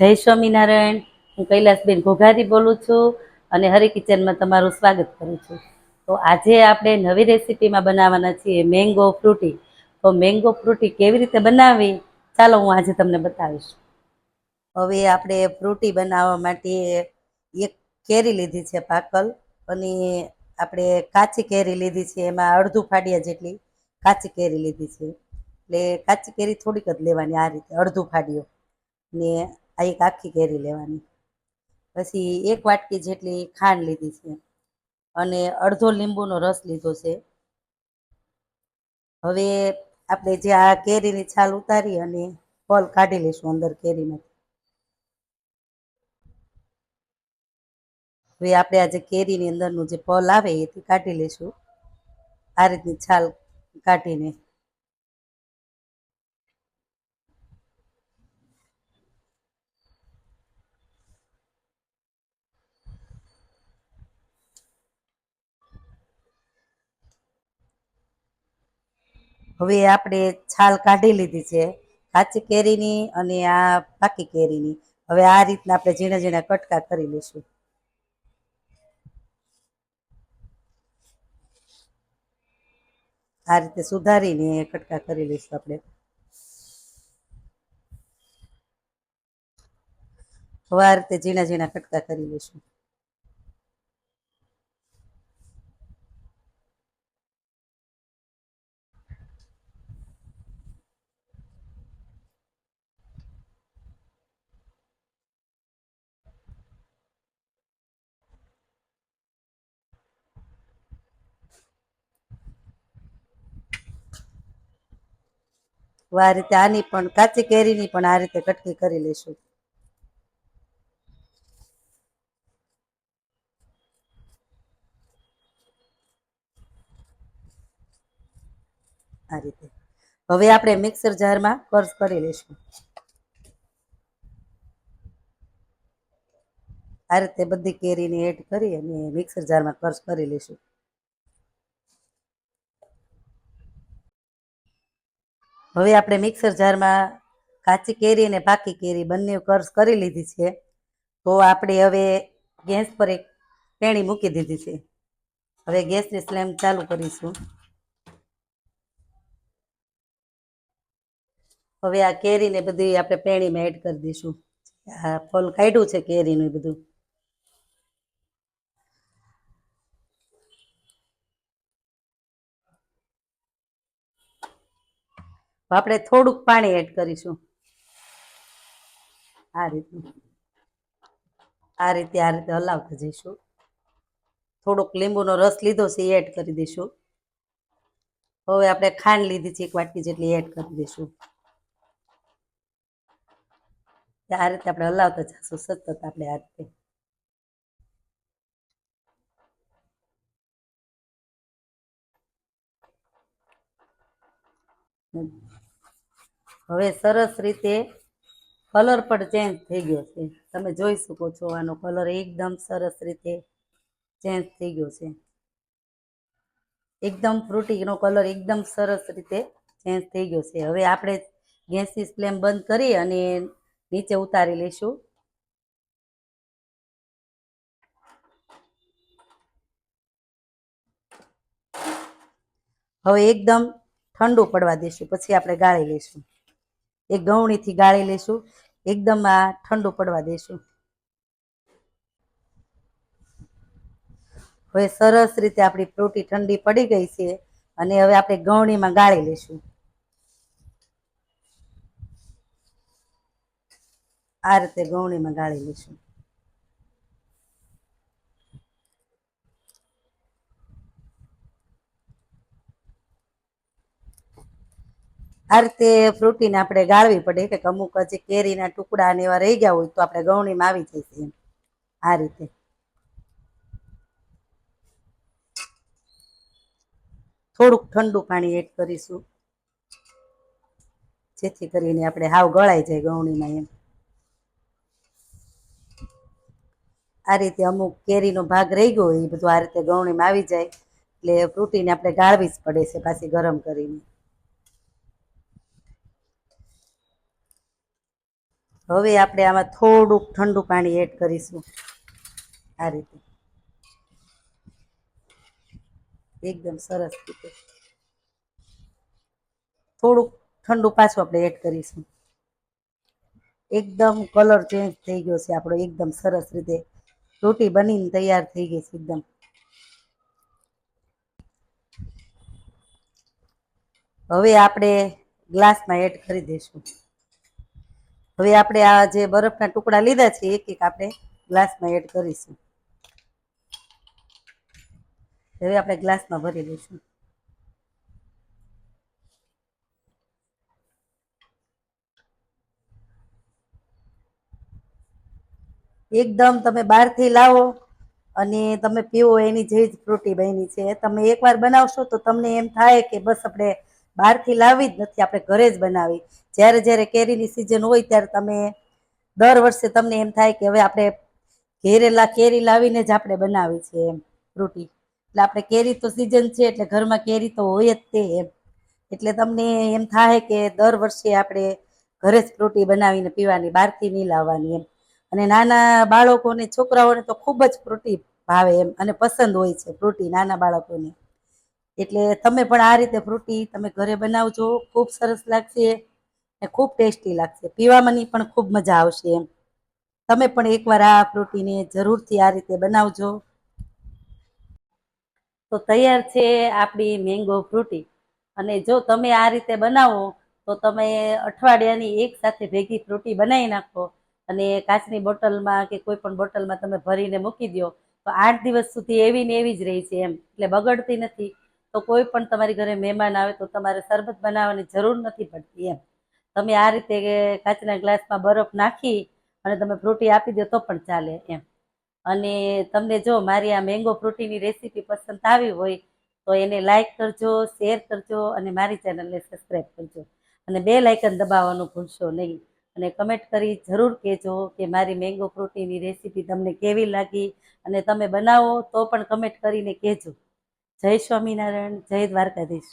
જય સ્વામિનારાયણ. હું કૈલાસબેન ઘોઘારી બોલું છું અને હરી કિચનમાં તમારું સ્વાગત કરું છું. તો આજે આપણે નવી રેસીપીમાં બનાવવાના છીએ મેંગો ફ્રૂટી. તો મેંગો ફ્રૂટી કેવી રીતે બનાવવી? ચાલો હું આજે તમને બતાવીશ. હવે આપણે ફ્રૂટી બનાવવા માટે એક કેરી લીધી છે પાકલ અને આપણે કાચી કેરી લીધી છે. એમાં અડધું ફાડિયા જેટલી કાચી કેરી લીધી છે. એટલે કાચી કેરી થોડીક જ લેવાની આ રીતે અડધું ફાડિયું. ને આ એક આખી કેરી લેવાની. પછી એક વાટકી જેટલી ખાંડ લીધી છે અને અડધો લીંબુનો રસ લીધો છે. હવે આપણે જે આ કેરીની છાલ ઉતારી અને ફળ કાઢી લઈશું અંદર કેરીમાંથી. હવે આપણે આ જે કેરીની અંદરનું જે ફળ આવે એથી કાઢી લઈશું. આ રીતની છાલ કાઢીને હવે આપણે છાલ કાઢી લીધી છે, કાચી કેરીની અને આ પાકી કેરીની. હવે આ રીતના આપણે ઝીણા ઝીણા કટકા કરી લઈશું. આ રીતે સુધારીને કટકા કરી લઈશું આપણે. હવે આ રીતે ઝીણા ઝીણા કટકા કરી લઈશું. આ રીતે આની પણ કાચી કેરીની પણ આ રીતે કટકી કરી લઈશું. આ રીતે. હવે આપણે મિક્સર જારમાં કર્સ કરી લઈશું. આ રીતે બધી કેરીને એડ કરી અને મિક્સર જારમાં કર્સ કરી લઈશું. હવે આપણે મિક્સર જારમાં કાચી કેરી અને પાકી કેરી બંને કર્સ કરી લીધી છે. તો આપણે હવે ગેસ પર એક પેણી મૂકી દીધી છે. હવે ગેસની સ્લેમ ચાલુ કરીશું. હવે આ કેરીને બધી આપણે પેણીમાં એડ કરી દઈશું. આ ફલ કાઢ્યું છે કેરીનું બધું. આપણે થોડુંક પાણી એડ કરીશું. આ રીતનું. આ રીતે આ રીતે હલાવતા જઈશું. થોડોક લીંબુનો રસ લીધો છે એ એડ કરી દઈશું. હવે આપણે ખાંડ લીધી છે એક વાટકી જેટલી એડ કરી દઈશું. આ રીતે આપણે હલાવતા જઈશું સતત આપણે આ રીતે. હવે સરસ રીતે કલર પણ ચેન્જ થઈ ગયો છે. તમે જોઈ શકો છો આનો કલર એકદમ સરસ રીતે ચેન્જ થઈ ગયો છે. એકદમ ફ્રૂટીનો કલર એકદમ સરસ રીતે ચેન્જ થઈ ગયો છે. હવે આપણે ગેસની ફ્લેમ બંધ કરી અને નીચે ઉતારી લઈશું. હવે એકદમ ઠંડુ પડવા દઈશું પછી આપણે ગાળી લઈશું. એક ગવણીથી ગાળી લઈશું, એકદમ આ ઠંડુ પડવા દઈશું હવે સરસ રીતે આપણી ફ્રૂટી ઠંડી પડી ગઈ છે અને હવે આપણે ગવણીમાં ગાળી લઈશું. આ રીતે ગવણીમાં ગાળી લઈશું. આ રીતે ફ્રૂટીને આપણે ગાળવી પડે કે અમુક હજી કેરીના ટુકડા ને એવા રહી ગયા હોય તો આપણે ગવણીમાં આવી જશે એમ. આ રીતે. થોડુંક ઠંડુ પાણી એડ કરીશું. જેથી કરીને આપણે હાવ ગળાઈ જાય ગવણીમાં એમ. આ રીતે અમુક કેરીનો ભાગ રહી ગયો એ બધું આ રીતે ગવણીમાં આવી જાય. એટલે ફ્રૂટીને આપણે ગાળવી જ પડે છે પાછી ગરમ કરીને. હવે આપણે આમાં થોડુંક ઠંડુ પાણી એડ કરીશું. આ રીતે. એકદમ સરસ રીતે. થોડુંક ઠંડુ પાછું આપણે એડ કરીશું. એકદમ કલર ચેન્જ થઈ ગયો છે આપણો, એકદમ સરસ રીતે. રોટી બનીને તૈયાર થઈ ગઈ છે એકદમ. હવે આપણે ગ્લાસમાં એડ કરી દઈશું. હવે આપણે આ જે બરફના ટુકડા લીધા છે, એક એક આપણે ગ્લાસમાં એડ કરીશું. હવે આપણે ગ્લાસમાં ભરી દઈશું. એકદમ તમે બહારથી લાવો અને તમે પીવો, એની જે જ ફ્રૂટી બની છે. તમે એકવાર બનાવશો તો તમને એમ થાય કે બસ આપણે બહારથી લાવી જ નથી, આપણે ઘરે જ બનાવી. જ્યારે જ્યારે કેરીની સિઝન હોય ત્યારે તમે દર વર્ષે તમને એમ થાય કે હવે આપણે ઘેરેલા કેરી લાવીને જ આપણે બનાવી છે એમ, રોટી. એટલે આપણે કેરી તો સિઝન છે, એટલે ઘરમાં કેરી તો હોય જ તે એમ. એટલે તમને એમ થાય કે દર વર્ષે આપણે ઘરે જ રોટી બનાવીને પીવાની, બહારથી નહીં લાવવાની એમ. અને નાના બાળકોને, છોકરાઓને તો ખૂબ જ પ્રોટી ભાવે એમ અને પસંદ હોય છે ફ્રૂટી નાના બાળકોને. એટલે તમે પણ આ રીતે ફ્રૂટી તમે ઘરે બનાવજો. ખૂબ સરસ લાગશે અને ખૂબ ટેસ્ટી લાગશે. પીવામાંની પણ ખૂબ મજા આવશે એમ. તમે પણ એકવાર આ ફ્રૂટીને જરૂરથી આ રીતે બનાવજો. તો તૈયાર છે આપણી મેંગો ફ્રૂટી. અને જો તમે આ રીતે બનાવો, તો તમે અઠવાડિયાની એક સાથે ભેગી ફ્રૂટી બનાવી નાખો. અને કાચની બોટલમાં કે કોઈ પણ બોટલમાં તમે ભરીને મૂકી દો તો આઠ દિવસ સુધી એવી ને એવી જ રહી છે એમ. એટલે બગડતી નથી. તો કોઈ પણ તમારી ઘરે મહેમાન આવે તો તમારે શરબત બનાવવાની જરૂર નથી પડતી એમ. તમે આ રીતે કાચના ગ્લાસમાં બરફ નાખી અને તમે ફ્રૂટી આપી દો તો પણ ચાલે એમ. અને તમને જો મારી આ મેંગો ફ્રૂટીની રેસીપી પસંદ આવી હોય તો એને લાઇક કરજો શેર કરજો અને મારી ચેનલને સબસ્ક્રાઈબ કરજો. અને બે લાઇકન દબાવવાનું ભૂલશો નહીં. અને કમેન્ટ કરી જરૂર કહેજો કે મારી મેંગો ફ્રૂટીની રેસીપી તમને કેવી લાગી અને તમે બનાવો તો પણ કમેન્ટ કરીને કહેજો. જય સ્વામિનારાયણ જય દ્વારકાધીશ.